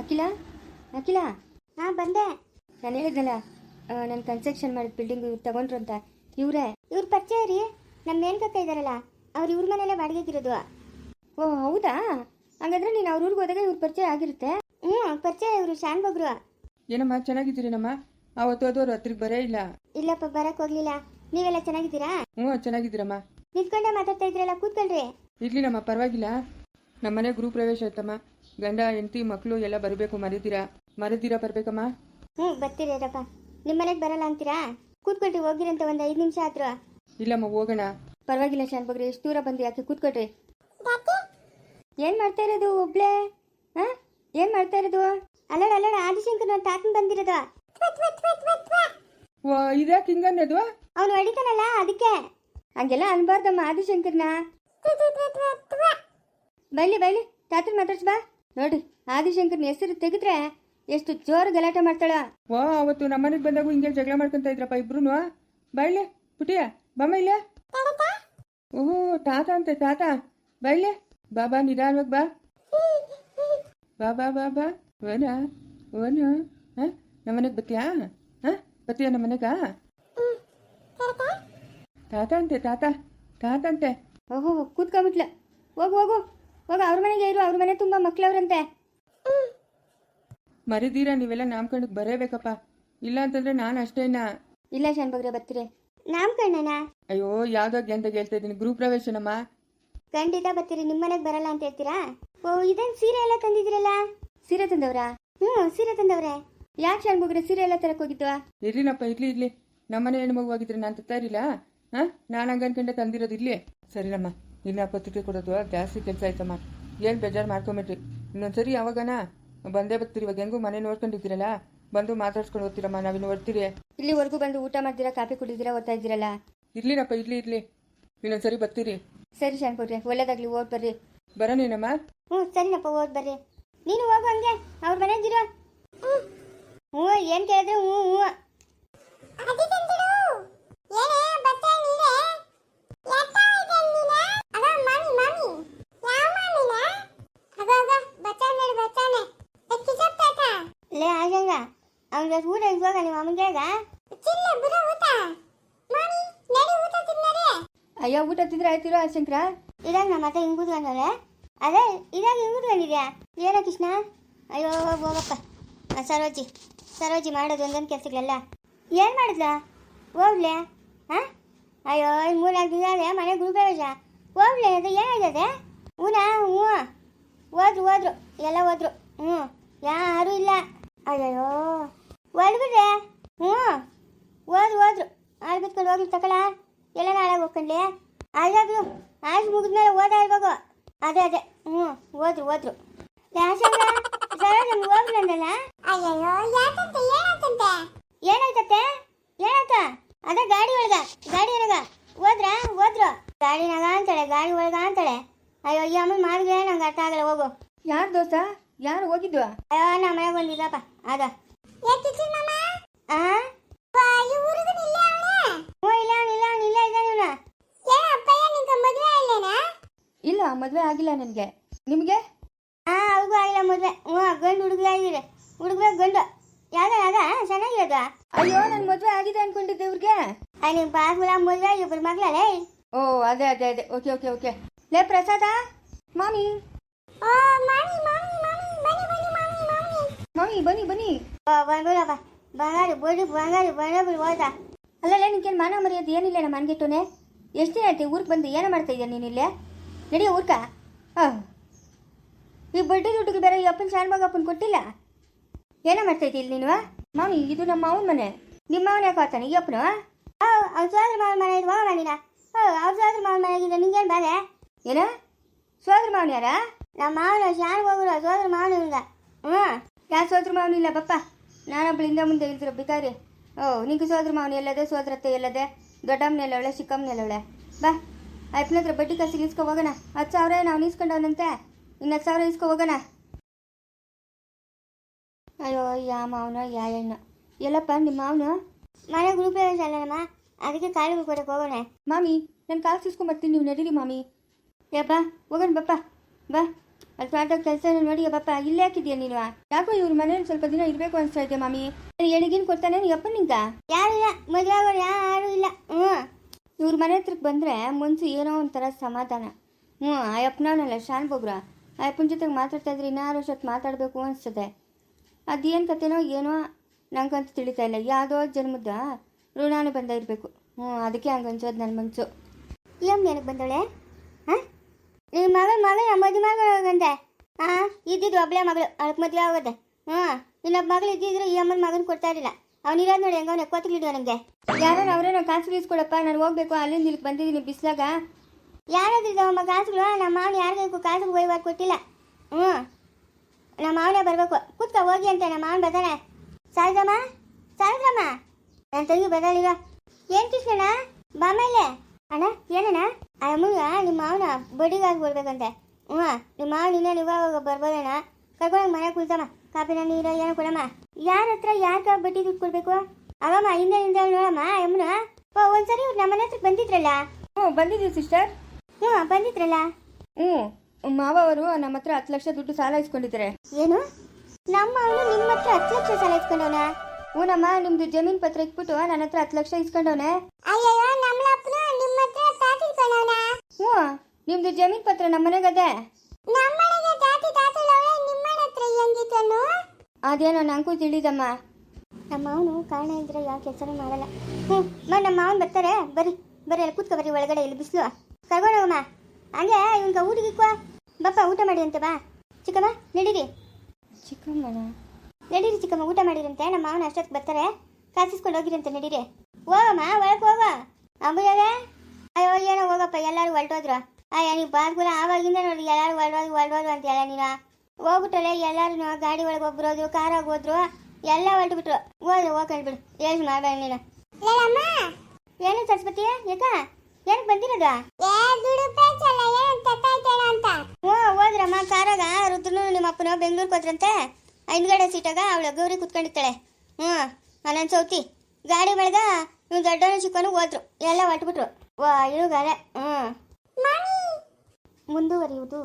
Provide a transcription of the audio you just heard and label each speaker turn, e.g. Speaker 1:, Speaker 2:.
Speaker 1: ಅಖಿಲ? ಅಖಿಲ?
Speaker 2: ಹಾ ಬಂದೆ.
Speaker 1: ನಾನು ಹೇಳಿದ್ನಲ್ಲ ನಾನು ಕನ್ಸ್ಟ್ರಕ್ಷನ್ ಮಾಡಿದ ಬಿಲ್ಡಿಂಗ್ ಇವ್ರು ತಗೊಂಡ್ರು ಅಂತ. ಇವರೇ?
Speaker 2: ಇವ್ರ ಪರಿಚಯ ರೀ. ನಮ್ಮ ಮೇಲ್ಕಕ್ಕ ಇದಾರಲ್ಲ ಅವ್ರು ಇವ್ರ ಮನೆಯಲ್ಲೇ ಬಾಡಿಗೆಗಿರೋದು.
Speaker 1: ಓ ಹೌದಾ? ಹಾಗಾದ್ರೆ ನೀನು ಅವ್ರ ಊರಿಗೆ ಹೋದಾಗ ಇವ್ರ ಪರಿಚಯ ಆಗಿರುತ್ತೆ.
Speaker 2: ಹ್ಞೂ ಪರಿಚಯ ಇವರು ಶಾನ್ ಬಗ್ರು.
Speaker 3: ಏನಮ್ಮ ಚೆನ್ನಾಗಿದ್ದೀರೇನಮ್ಮ ಅವತ್ತು ಹೋದವ್ರು ಹತ್ರಿಗೆ ಬರೇ ಇಲ್ಲ.
Speaker 2: ಇಲ್ಲಪ್ಪ ಬರಕ್ ಹೋಗ್ಲಿಲ್ಲ. ನೀವೆಲ್ಲ ಚೆನ್ನಾಗಿದ್ದೀರಾ?
Speaker 3: ಹ್ಞೂ ಚೆನ್ನಾಗಿದ್ದೀರಮ್ಮ.
Speaker 2: ನಿಂತ್ಕೊಂಡೆ ಮಾತಾಡ್ತಾ ಇದ್ರಲ್ಲ ಕೂತ್ಕೊಳ್ರಿ.
Speaker 3: ಇರ್ಲಿಲ್ಲಮ್ಮ ಪರವಾಗಿಲ್ಲ. ನಮ್ಮನೆ ಗೃಹ ಪ್ರವೇಶ ಆಯ್ತಮ್ಮ. ಗಂಡ ಹೆಂಡತಿ ಮಕ್ಕಳು ಎಲ್ಲ ಬರಬೇಕು ಮರಿತೀರಾ? ಮರಿತೀರಾ ಬರ್ಬೇಕಮ್ಮ?
Speaker 2: ಹ್ಞೂ ಬರ್ತೀರಪ್ಪ ನಿಮ್ಮ ಮನೆಗೆ ಬರಲ್ಲ ಅಂತೀರಾ? ಕೂತ್ಕೊಟ್ರಿ ಹೋಗಿರಂತ ಒಂದು ಐದು ನಿಮಿಷ ಆದ್ರು
Speaker 3: ಇಲ್ಲಮ್ಮ ಹೋಗೋಣ.
Speaker 1: ಪರವಾಗಿಲ್ಲ ಶಾನ್ ಬಗ್ರಿ ಎಷ್ಟು ದೂರ ಬಂದು ಯಾಕೆ ಕೂತ್ಕೊಟ್ರಿ ಏನು ಮಾಡ್ತಾ ಇರೋದು ಒಬ್ಳೆ ಹಾಂ? ಏನು ಮಾಡ್ತಾ ಇರೋದು?
Speaker 2: ಅಲ್ಲಡ ಅಲ್ಲಡ ಆದಿಶಂಕರ್ ನನ್ನ ತಾತನ ಬಂದಿರೋದು.
Speaker 3: ಓ ಇದ್ಯಾಕೆ ಹಿಂಗನ್ನೋದು
Speaker 2: ಅವನು ಅಡಿತಾನಲ್ಲ ಅದಕ್ಕೆ.
Speaker 1: ಹಂಗೆಲ್ಲ ಅನ್ಬಾರ್ದಮ್ಮ ಆದಿಶಂಕರ್ನ. ಬೈಲಿ ಬೈಲಿ ತಾತನ್ ಮಾತಾಡ್ಸ್ ಬಾ. ನೋಡಿ ಆದಿಶಂಕರ್ನ ಹೆಸರು ತೆಗೆದ್ರೆ ಎಷ್ಟು ಜೋರು ಗಲಾಟೆ ಮಾಡ್ತಾಳ.
Speaker 3: ಓ ಅವತ್ತು ನಮ್ಮನೆಗೆ ಬಂದಾಗ ಹಿಂಗೆ ಜಗಳ ಮಾಡ್ಕೊಂತ ಇದ್ರಪ್ಪ ಇಬ್ರು ಬಾಯ್ಲೆ ಪುಟಿಯ ಬಮ್ಮ ಇಲ್ಲ. ಓಹೋ ತಾತ ಅಂತೆ ತಾತ. ಬಾಯ್ಲೆ ಬಾಬಾ ನಿಧಾನವಾಗಿ ಬಾ. ಬಾಬಾ ಬಾ ಬಾ ಬಾ. ಓನ ಓನು. ಹಾಂ? ನಮ್ಮನೆಗೆ ಬತ್ತೀಯಾ? ಹಾಂ? ಬತ್ತೀಯ ನಮ್ಮನೆಗ ತಾತ ಅಂತೆ ತಾತ. ತಾತ ಅಂತೆ.
Speaker 1: ಓಹೋ ಕೂತ್ಕೊಂಬಿಟ್ಲ ಹೋಗು ಹೋಗು. ಹೋಗು ಅವ್ರ ಮನೆಗೆ ಇರು ಅವ್ರ ಮನೆ ತುಂಬ ಮಕ್ಳವ್ರಂತೆ.
Speaker 3: ಮರಿದೀರಾ ನೀವೆಲ್ಲ ನಾಮಕರಣಕ್ಕೆ ಬರೇಬೇಕಪ್ಪ. ಇಲ್ಲ ಅಂತಂದ್ರೆ ನಾನು ಅಷ್ಟೇನ
Speaker 1: ಇಲ್ಲ ಶಾನ್ಭಗ್ರೆ ಬರ್ತೀರಿ.
Speaker 2: ನಾಮಕರಣನ?
Speaker 3: ಅಯ್ಯೋ ಯಾವ್ದಾಗ ಅಂತ ಹೇಳ್ತಾ ಇದ್ದೀನಿ. ಗೃಹ ಪ್ರವೇಶನಮ್ಮ.
Speaker 2: ಖಂಡಿತ ಬರ್ತೀರಿ ನಿಮ್ಮ ಮನೆಗೆ ಬರಲ್ಲ ಅಂತ ಹೇಳ್ತೀರಾ? ಓ ಇದೇನ್ ಸೀರೆ ಎಲ್ಲ ತಂದಿದ್ರಲ್ಲ?
Speaker 1: ಸೀರೆ ತಂದವ್ರಾ?
Speaker 2: ಹ್ಞೂ ಸೀರೆ ತಂದವ್ರೆ.
Speaker 1: ಯಾಕೆ ಶಾನ್ಭಗ್ರೆ ಸೀರೆ ಎಲ್ಲ ತರಕ್ ಹೋಗಿದ್ವಾ?
Speaker 3: ಇರ್ಲಿನಪ್ಪ ಇರ್ಲಿ ಇರ್ಲಿ. ನಮ್ಮನೆ ಹೆಣ್ಮಗು ಆಗಿದ್ರೆ ನಾನು ಇರಲಿಲ್ಲ. ಹಾಂ? ನಾನು ಹಂಗ ಅನ್ಕೊಂಡೆ ತಂದಿರೋದು ಇರ್ಲಿ. ಸರಿನಮ್ಮ. ಇನ್ನ ಪತ್ರಿಕೆ ಕೊಡೋದು ಜಾಸ್ತಿ ಕೆಲಸ ಆಯ್ತಮ್ಮ. ಏನು ಬೇಜಾರು ಮಾಡ್ಕೊಂಬಿಟ್ರಿ ಇನ್ನೊಂದ್ಸರಿ ಯಾವಾಗನ ಬಂದೇ ಬರ್ತೀರಿ ಇವಾಗ ಹೆಂಗೂ ಮನೆ ನೋಡ್ಕೊಂಡಿದ್ದೀರಲ್ಲ? ಬಂದು ಮಾತಾಡ್ಸ್ಕೊಂಡು ಹೋಗ್ತೀರಮ್ಮ ನಾವಿನ್ನು ಓದ್ತೀರಿ
Speaker 1: ಇಲ್ಲಿವರೆಗೂ ಬಂದು ಊಟ ಮಾಡ್ತೀರಾ ಕಾಫಿ ಕುಡಿದಿರಾ ಓದ್ತಾ ಇದ್ದೀರಲ್ಲ?
Speaker 3: ಇರ್ಲಿನಪ್ಪ ಇರ್ಲಿ ಇರ್ಲಿ. ಇನ್ನೊಂದ್ಸರಿ ಬರ್ತೀರಿ.
Speaker 1: ಸರಿ ಬಗ್ರೆ ಒಳ್ಳೇದಾಗ್ಲಿ ಓದ್ ಬರ್ರಿ.
Speaker 3: ಬರೋನೇನಮ್ಮ
Speaker 2: ಹ್ಞೂ ಸರಿನಪ್ಪ ಓದ್ ಬರ್ರಿ. ನೀನು ಹೋಗು ಹಂಗೆ ಅವ್ರ ಮನೆಗಿರೋ ಹ್ಞೂ ಏನು ಕೇಳಿದ್ರೆ ಹ್ಞೂ ಹ್ಞೂ. ಅವ್ನ ಊಟ ಇವಾಗ ನಿಮ್ಮ ತಿನ್ನರೆ.
Speaker 1: ಅಯ್ಯೋ ಊಟ ತಿಂದ್ರೆ ಆಯ್ತಿರೋ ಶಂಕರ?
Speaker 2: ಇದಾಗ ನಮ್ಮ ಅತ್ತೆ ಹಿಂಗ್ ಕೂತ್ಕೊಂಡವ್ರೆ ಅದೇ ಇದಾಗ ಹಿಂಗ್ ಕೂತ್ಕೊಂಡಿದ್ಯಾ ಏನ ಕೃಷ್ಣ? ಅಯ್ಯೋ ಹೋಗಪ್ಪ. ಆ, ಸರೋಜಿ. ಸರೋಜಿ ಮಾಡೋದು ಒಂದೊಂದು ಕೆಲಸಗಳೆಲ್ಲ. ಏನು ಮಾಡಿದ್ಲ? ಹೋಗ್ಲೆ? ಹಾಂ ಅಯ್ಯೋ ಮೂರ್ನಾಲ್ಕು ದಿನ ಆದ್ರೆ ಮನೆ ಗುರುಪ್ರವೇಶ ಹೋಗ್ಲೆ ಅದು ಏನಾಗಿದೆ ಹೂನಾ ಹ್ಞೂ. ಹೋದ್ರು ಹೋದ್ರು. ಎಲ್ಲ ಹೋದ್ರು. ಹ್ಞೂ. ಯಾರೂ ಇಲ್ಲ. ಅಯ್ಯೋ ಹೊಡ್ಬಿಡ್ರೆ ಹ್ಞೂ. ಹೋದ್ರು ಹೋದ್ರು. ಆಳ್ ಬಿತ್ಕೊಂಡು ಹೋಗಿ ತಕೊಳ ಎಲ್ಲ ನಾಳೆ ಹೋಗ್ಕೊಂಡೆ ಅದಾದ್ರು ಆಯ್ತು ಮುಗಿದ್ಮೇಲೆ ಓದ ಇವಾಗ. ಅದೇ ಅದೇ. ಹ್ಞೂ ಹೋದ್ರು ಹೋದ್ರು. ಯಾಸಂದ್ರ ಸರೋಜ ಹೋಗ್ಲಿ ಅಂದಲ್ಲ ಅಯ್ಯೋ ಯಾಕಂತೆ? ಏನಾಯ್ತಂತೆ? ಏನಾಯ್ತತ್ತೆ ಏನಾಯ್ತ? ಅದೇ ಗಾಡಿ ಒಳಗ ಗಾಡಿ ಒಳಗ. ಹೋದ್ರ? ಹೋದ್ರು. ಗಾಡಿನಾಗ ಅಂತಾಳೆ ಗಾಡಿ ಒಳಗ ಅಂತಾಳೆ. ಅಯ್ಯೋ ಈ ಅಮ್ಮನ ಮಾಡಿದ್ರೆ ನಂಗೆ ಅರ್ಥ ಆಗಲ್ಲ ಹೋಗು.
Speaker 1: ಯಾರು ದೋಸ್ತ? ಯಾರು ಹೋಗಿದ್ವಾ?
Speaker 2: ಅಯ್ಯೋ ನಮ್ಮ ಮನೆಗೆ ಬಂದಿದ್ದಪ್ಪ ಅದ ಇಲ್ಲ ಅವ್ನು ಇಲ್ಲ ಅವ್ನು ಇಲ್ಲ ಇದ್ದಾನೆ ಇವನು
Speaker 1: ಇಲ್ಲ ಮದುವೆ ಆಗಿಲ್ಲ ನನಗೆ ನಿಮಗೆ
Speaker 2: ಆ ಅವ್ರಿಗೂ ಆಗಿಲ್ಲ ಮದುವೆ ಹ್ಞೂ ಗಂಡು ಹುಡುಗ ಆಗಿದೆ ಹುಡುಗ ಗಂಡು ಯಾವ್ದ ಯಾವ್ದ ಚೆನ್ನಾಗಿರೋದ
Speaker 1: ಅಯ್ಯೋ ನನ್ನ ಮದುವೆ ಆಗಿದೆ ಅನ್ಕೊಂಡಿದ್ದೆ ಇವ್ರಿಗೆ
Speaker 2: ಅಲ್ಲಿ ನಿಮ್ಮ ಪಾಸ್ಗಳ ಮದುವೆ ಇಬ್ಬರು ಮಗಳೇ
Speaker 1: ಓ ಅದೇ ಅದೇ ಅದೇ ಓಕೆ ಓಕೆ ಓಕೆ ಲೇ ಪ್ರಸಾದ ಮಾಮಿ ಬನ್ನಿ ಬನ್ನಿ.
Speaker 2: ಬಂದ್ಬಿಡಪ್ಪ ಬಂಗಾರಿ ಬಡಿ ಬಂಗಾರಿ ಬಂಡಬಿಡಿ ಹೋಯ್ತಾ
Speaker 1: ಅಲ್ಲಲ್ಲ ನಿನ್ಗೇನು ಮಾನ ಮರ್ಯಾದೆ ಏನಿಲ್ಲ ನಮ್ಮ ಮನ್ಗೆಟ್ಟೋನೆ ಎಷ್ಟು ದಿನ ಆಯ್ತು ಊರಿಗೆ ಬಂದು ಏನು ಮಾಡ್ತಾ ಇದ್ದೀಯ ನೀನು ಇಲ್ಲೇ? ನಡಿಯ ಊರ್ಕ. ಹಾಂ. ಈ ಬಡ್ಡಿ ದುಡ್ಡಿಗೆ ಬೇರೆ ಈ ಅಪ್ಪನ ಶಾನ್ ಮಗಪ್ಪನ ಕೊಟ್ಟಿಲ್ಲ? ಏನೋ ಮಾಡ್ತಾ ಇದ್ದೀಯ ಇಲ್ಲಿ ನೀನು? ಮಾಮಿ ಇದು ನಮ್ಮ ಮಾವನ ಮನೆ. ನಿಮ್ಮ ಮಾವನ ಯಾಕೆ ಆತಾನೆ ಈ ಅಪ್ಪನು?
Speaker 2: ಅವ್ರ ಸೋದ್ರ ಮಾವನ ಮನೆ ಇದು ಮಾವನ ನೀನ ಅವ್ರ ಸೋದ್ರ ಮಾವನ ಮನೆಗಿದೆ ನಿಂಗೇನು ಬೇರೆ
Speaker 1: ಏನ ಸೋದ್ರ ಮಾವನ ಯಾರ?
Speaker 2: ನಮ್ಮ ಮಾವನ ಶಾನ್ ಹೋಗಿರೋ ಸೋದ್ರ ಮಾವನ ಹ್ಞೂ
Speaker 1: ಯಾರು ಸೋದ್ರ ಮಾವನ ಇಲ್ಲ ಬಪ್ಪ ನಾನೊಬ್ಬಳಿಂದ ಮುಂದೆ ಇಲ್ದಿರೋ ಬಿಕಾರಿ ಓ ನಿಂಗೆ ಸೋದ್ರ ಮಾವನ ಎಲ್ಲದೆ ಸೋದ್ರತ್ತೆ ಎಲ್ಲದೆ ದೊಡ್ಡಮ್ಮನ ಎಲ್ಲವಳೆ ಚಿಕ್ಕಮ್ಮನ ಎಲ್ಲವಳೆ ಬಾ ಅಪ್ಪನ ಹತ್ರ ಬಡ್ಡಿ ಕಾಸಿಗೆ ಇಸ್ಕೊ ಹೋಗೋಣ. ಹತ್ತು ಸಾವಿರ ನಾವು ಇಸ್ಕೊಂಡವನಂತೆ ಇನ್ನು ಹತ್ತು ಸಾವಿರ ಇಸ್ಕೊ ಹೋಗೋಣ. ಅಯ್ಯೋ ಯಾ ಮಾವನ ಯಾ ಹೆಣ್ಣು. ಎಲ್ಲಪ್ಪ ನಿಮ್ಮ ಮಾವನು?
Speaker 2: ಮನೆ ಗ್ರೂಪ್ ಅಲ್ಲಮ್ಮ ಅದಕ್ಕೆ ಕಾಲಿಗೆ ಕೊಡಕ್ಕೆ ಹೋಗೋಣ.
Speaker 1: ಮಾಮಿ ನನ್ನ ಕಾಲು ಇಸ್ಕೊಂಬರ್ತೀನಿ ನೀವು ನಡೀರಿ ಮಾಮಿ. ಯಪ್ಪ ಹೋಗೋಣ ಬಪ್ಪ ಬಾ. ಅಲ್ಲಿ ಸ್ವಂತ ಕೆಲಸ ನೋಡಿ ಪಾಪ ಇಲ್ಲೇ ಹಾಕಿದ್ಯಾ ನೀನು? ಯಾಕೋ ಇವ್ರ ಮನೇಲಿ ಸ್ವಲ್ಪ ದಿನ ಇರಬೇಕು ಅನ್ಸ್ತಾ ಇದೆ ಮಮ್ಮಿ ಎಡಗಿನ ಕೊಡ್ತಾನೆ ಅಪ್ಪ ನಿಂಗ
Speaker 2: ಯಾರಿಲ್ಲ ಮದುವೆ ಯಾರು ಇಲ್ಲ. ಹ್ಞೂ.
Speaker 1: ಇವ್ರ ಮನೆ ಹತ್ರಕ್ಕೆ ಬಂದರೆ ಮುನ್ಸು ಏನೋ ಒಂಥರ ಸಮಾಧಾನ. ಹ್ಞೂ ಆ ಅಪ್ಪನವನಲ್ಲ ಶಾನ್ ಬೊಗ್ರ ಆ ಅಪ್ಪನ ಜೊತೆಗೆ ಮಾತಾಡ್ತಾ ಇದ್ರೆ ಇನ್ನಾರು ಅಷ್ಟೊತ್ತು ಮಾತಾಡಬೇಕು ಅನಿಸ್ತದೆ. ಅದೇನು ಕತೆನೋ ಏನೋ ನಂಗಂತೂ ತಿಳಿತಾ ಇಲ್ಲ. ಯಾವುದೋ ಜನ್ಮದ ಋಣಾನು ಬಂದ ಇರಬೇಕು. ಹ್ಞೂ ಅದಕ್ಕೆ ಹಂಗೆ ಅನ್ಸೋದು ನನ್ನ ಮನಸ್ಸು
Speaker 2: ಈ ಅಮ್ಮ ಏನಕ್ಕೆ ಬಂದವಳೆ? ಹಾಂ? ನಿಮ್ಮ ಮಗಳು ಮಗಳು ನಮ್ಮ ಮದುವೆ ಮಗಳಂತೆ ಹಾಂ ಇದ್ದಿದ್ದು ಒಬ್ಬಳೇ ಮಗಳು ಅವಳಕ್ಕೆ ಮದುವೆ ಆಗೋದೆ. ಹಾಂ ಇನ್ನೊಬ್ಬ ಮಗಳು ಇದ್ದಿದ್ರೆ ಈ ಅಮ್ಮನ ಮಗನ ಕೊಡ್ತಾ ಇರಲಿಲ್ಲ. ಅವನಿರೋದು ನೋಡಿ ಹೆಂಗ ಅವ್ನ ಎಕ್ಕೋತಿಲಿಡೋ ನನಗೆ.
Speaker 1: ಯಾರೋ ಅವರೇನೋ ಕಾಸು ಕೊಡಪ್ಪ ನಾನು ಹೋಗ್ಬೇಕು ಅಲ್ಲಿಂದ ಇಲ್ಲಿ ಬಂದಿದ್ದೀನಿ ಬಿಸ್ಲಾಗ.
Speaker 2: ಯಾರಾದ್ರಿದ್ದವಮ್ಮ ಕಾಸುಗಳು? ನಮ್ಮ ಮಾವನ ಯಾರಿಗೂ ಕಾಸು ಒಯ್ವಾಗ ಕೊಟ್ಟಿಲ್ಲ. ಹ್ಞೂ ನಮ್ಮ ಮಾವನೇ ಬರಬೇಕು. ಕೂತ್ಕ ಹೋಗಿ ಅಂತ ನಮ್ಮ ಮಾವನ ಬರ್ತಾನೆ ಸಾಯಿದ್ರಮ್ಮ ಸಾಯಿದ್ರಮ್ಮ ನನ್ನ ತಂಗಿ ಬರಲಿರೋ ಏನು ಕೃಷ್ಣಣ್ಣ? ಬಾಮ ಅಣ್ಣ ಏನಣ್ಣ? ಆ ಅಮ್ಮಗ ನಿಮ್ಮ ಮಾವನ ಬಡಿಗಾಗಿ ಬರ್ಬೇಕಂತೆ ಹ್ಞೂ ನಿಮ್ಮ ಮಾವ ನಿನ್ನೆ ಇವಾಗ ಬರ್ಬೋದಣ್ಣ ಕರ್ಕೊಂಡು ಮನೆ ಕುಳ್ತಮ್ಮ ಕಾಪಿನ ನೀರು ಏನೋ ಕೊಡಮ್ಮ? ಯಾರ ಹತ್ರ ಯಾಕೆ ಬಡ್ಡಿ ದುಡ್ಡು ಕೊಡ್ಬೇಕು? ಅವಮ್ಮ ಹಿಂದೆ ಹಿಂದೆ ನೋಡಮ್ಮ ಅಮ್ಮನ ಓ ಒಂದ್ಸರಿ ಇವ್ರು ನಮ್ಮ ಮನೆ ಹತ್ರ ಬಂದಿದ್ರಲ್ಲ?
Speaker 1: ಹ್ಞೂ ಬಂದಿದ್ದೀವಿ ಸಿಸ್ಟರ್.
Speaker 2: ಹ್ಞೂ ಬಂದಿದ್ರಲ್ಲ?
Speaker 1: ಹ್ಞೂ ಮಾವ ಅವರು ನಮ್ಮ ಹತ್ರ ಹತ್ತು ಲಕ್ಷ ದುಡ್ಡು ಸಾಲ ಇಸ್ಕೊಂಡಿದ್ದಾರೆ.
Speaker 2: ಏನು? ನಮ್ಮ ಅವನು ನಿಮ್ಮ ಹತ್ರ ಹತ್ತು ಲಕ್ಷ ಸಾಲ ಇಸ್ಕೊಂಡವನ?
Speaker 1: ಹ್ಞೂನಮ್ಮ ನಿಮ್ದು ಜಮೀನ್ ಪತ್ರ ಇಟ್ಬಿಟ್ಟು ನನ್ನ ಹತ್ರ ಹತ್ತು ಲಕ್ಷ ಇಸ್ಕೊಂಡವನೆ.
Speaker 2: ಅಯ್ಯೋ ನಮ್ಮ ಅಪ್ಪನ ಇಸ್ಕೊಂಡವನ
Speaker 1: ಹ್ಞೂ ನಿಮ್ದು ಜಮೀನ್ ಪತ್ರ ನಮ್ಮ ನಮ್ಮನೆಗೆ
Speaker 2: ಜಾತಿ ಮನೆಗೆ ತಾತಿ ತಾತಲವೇ ನಿಮ್ಮ ಹತ್ರ ಹೆಂಗಿತ್ತನು
Speaker 1: ಅದೇನೋ ನಂಗೂ ತಿಳಿದಮ್ಮ.
Speaker 2: ನಮ್ಮ ಅವನು ಕಾರಣ ಇದ್ರೆ ಯಾವ ಕೆಲಸನೂ ಮಾಡಲ್ಲ? ಹ್ಞೂ ಮ ನಮ್ಮ ಮಾವನ್ ಬರ್ತಾರೆ ಬರ್ರಿ. ಬರ್ರಿ ಅಲ್ಲಿ ಕೂತ್ಕೊ ಬರ್ರಿ ಒಳಗಡೆ ಇಲ್ಲಿ ಬಿಸಿಲು. ಕರ್ಕೊಂಡೋಗಮ್ಮ ಹಾಗೆ ಊರಿಗೆ ಊಟಿಗೆ ಬಪ್ಪ ಊಟ ಮಾಡಿ ಅಂತ ಬಾ. ಚಿಕ್ಕಮ್ಮ ನಡೀರಿ.
Speaker 1: ಚಿಕ್ಕಮ್ಮನ?
Speaker 2: ನಡೀರಿ ಚಿಕ್ಕಮ್ಮ ಊಟ ಮಾಡಿರಂತೆ. ನಮ್ಮ ಮಾವನ ಅಷ್ಟೊತ್ತಿಗೆ ಬರ್ತಾರೆ. ಕಾಸಿಸ್ಕೊಂಡು ಹೋಗಿರಂತೆ ನಡೀರಿ. ಹೋಗಮ್ಮ ಒಳಗೆ ಹೋಗ. ಅಂಬುಯಾಗೆ ಅಯ್ಯೋ ಏನೋ ಹೋಗಪ್ಪ ಎಲ್ಲರೂ ಹೊರಟೋದ್ರು. ಅಯ್ಯ ನೀವು ಬಾದ್ಗುಲ ಆವಾಗಿಂದ ನೋಡಿ ಎಲ್ಲರೂ ಹೊರಡೋದು ಹೊರಡೋದು ಅಂತ ಹೇಳ ನೀನು. ಹೋಗ್ಬಿಟ್ಟಲೆ ಎಲ್ಲರೂ ಗಾಡಿ ಒಳಗೆ ಒಬ್ಬರೋದು ಕಾರಾಗ ಹೋದ್ರು ಎಲ್ಲ ಹೊರಟುಬಿಟ್ರು. ಹೋದ್ರು ಹೋಗ್ಕೊಂಡ್ಬಿಡು ಏನು ಮಾಡಬೇಡ ನೀನು. ಏನು ಸರಸ್ವತಿ ಯಾಕ ಏನಕ್ಕೆ ಬಂದಿರೋದು? ಹ್ಞೂ ಹೋದ್ರಮ್ಮ ಕಾರಾಗ ರುದ್ರನು ನಿಮ್ಮ ಅಪ್ಪನ ಬೆಂಗಳೂರಿಗೆ ಹೋದ್ರಂತೆ. ಹಿಂದ್ಗಡೆ ಸೀಟಾಗ ಅವಳು ಗೌರಿ ಕುತ್ಕೊಂಡಿರ್ತಾಳೆ. ಹ್ಞೂ ಅನಂತ ಸೌತಿ ಗಾಡಿ ಬೆಳಗ ನೀವು ದೊಡ್ಡವನು ಚಿಕ್ಕನು ಹೋದ್ರು ಎಲ್ಲ ಹೊಟ್ಬಿಟ್ರು ವಾ ಇಳುಗಾಲೆ ಹ್ಞೂ ಮುಂದುವರಿಯುವುದು.